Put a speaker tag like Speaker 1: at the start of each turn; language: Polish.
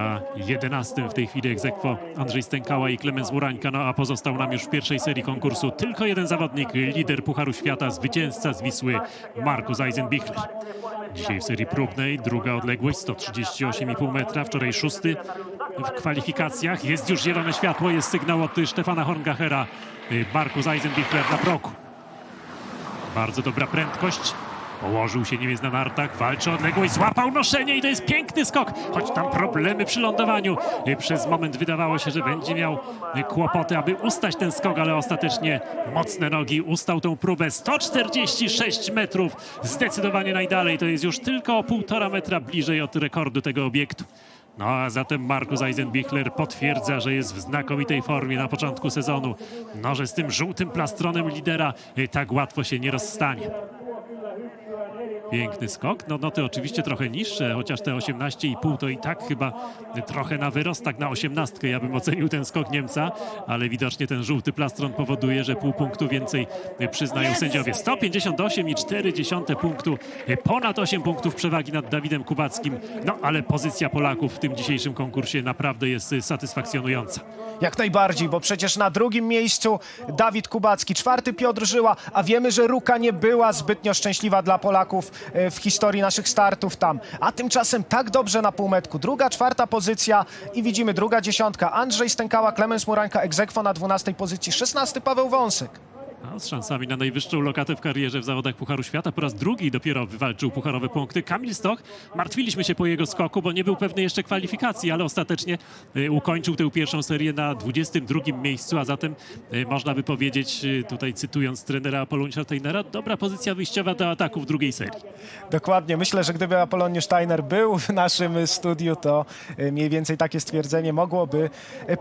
Speaker 1: Na 11 w tej chwili egzekwo Andrzej Stękała i Klemens Murańka, no a pozostał nam już w pierwszej serii konkursu tylko jeden zawodnik, lider Pucharu Świata, zwycięzca z Wisły, Markus Eisenbichler. Dzisiaj w serii próbnej druga odległość 138,5 metra, wczoraj szósty w kwalifikacjach. Jest już zielone światło, jest sygnał od Stefana Horngachera. Markus Eisenbichler na progu. Bardzo dobra prędkość. Położył się Niemiec na nartach, walczy odległość, złapał noszenie i to jest piękny skok, choć tam problemy przy lądowaniu. Przez moment wydawało się, że będzie miał kłopoty, aby ustać ten skok, ale ostatecznie mocne nogi ustał tą próbę. 146 metrów, zdecydowanie najdalej. To jest już tylko o półtora metra bliżej od rekordu tego obiektu. No a zatem Markus Eisenbichler potwierdza, że jest w znakomitej formie na początku sezonu. No, że z tym żółtym plastronem lidera y, tak łatwo się nie rozstanie. Piękny skok. No noty oczywiście trochę niższe, chociaż te 18,5 to i tak chyba trochę na wyrost, tak na 18 ja bym ocenił ten skok Niemca, ale widocznie ten żółty plastron powoduje, że pół punktu więcej przyznają sędziowie. 158,4 punktu, ponad 8 punktów przewagi nad Dawidem Kubackim. No ale pozycja Polaków w tym dzisiejszym konkursie naprawdę jest satysfakcjonująca.
Speaker 2: Jak najbardziej, bo przecież na drugim miejscu Dawid Kubacki, czwarty Piotr Żyła, a wiemy, że Ruka nie była zbytnio szczęśliwa dla Polaków w historii naszych startów tam. A tymczasem tak dobrze na półmetku. Druga, czwarta pozycja i widzimy druga dziesiątka. Andrzej Stękała, Klemens Murańka, egzekwo na dwunastej pozycji. Szesnasty Paweł Wąsek.
Speaker 1: No, z szansami na najwyższą lokatę w karierze w zawodach Pucharu Świata. Po raz drugi dopiero wywalczył pucharowe punkty. Kamil Stoch, martwiliśmy się po jego skoku, bo nie był pewny jeszcze kwalifikacji, ale ostatecznie y, ukończył tę pierwszą serię na 22 miejscu, a zatem y, można by powiedzieć, y, tutaj cytując trenera Apolonia Steinera, dobra pozycja wyjściowa do ataku w drugiej serii.
Speaker 2: Dokładnie. Myślę, że gdyby Apoloniusz Steiner był w naszym studiu, to mniej więcej takie stwierdzenie mogłoby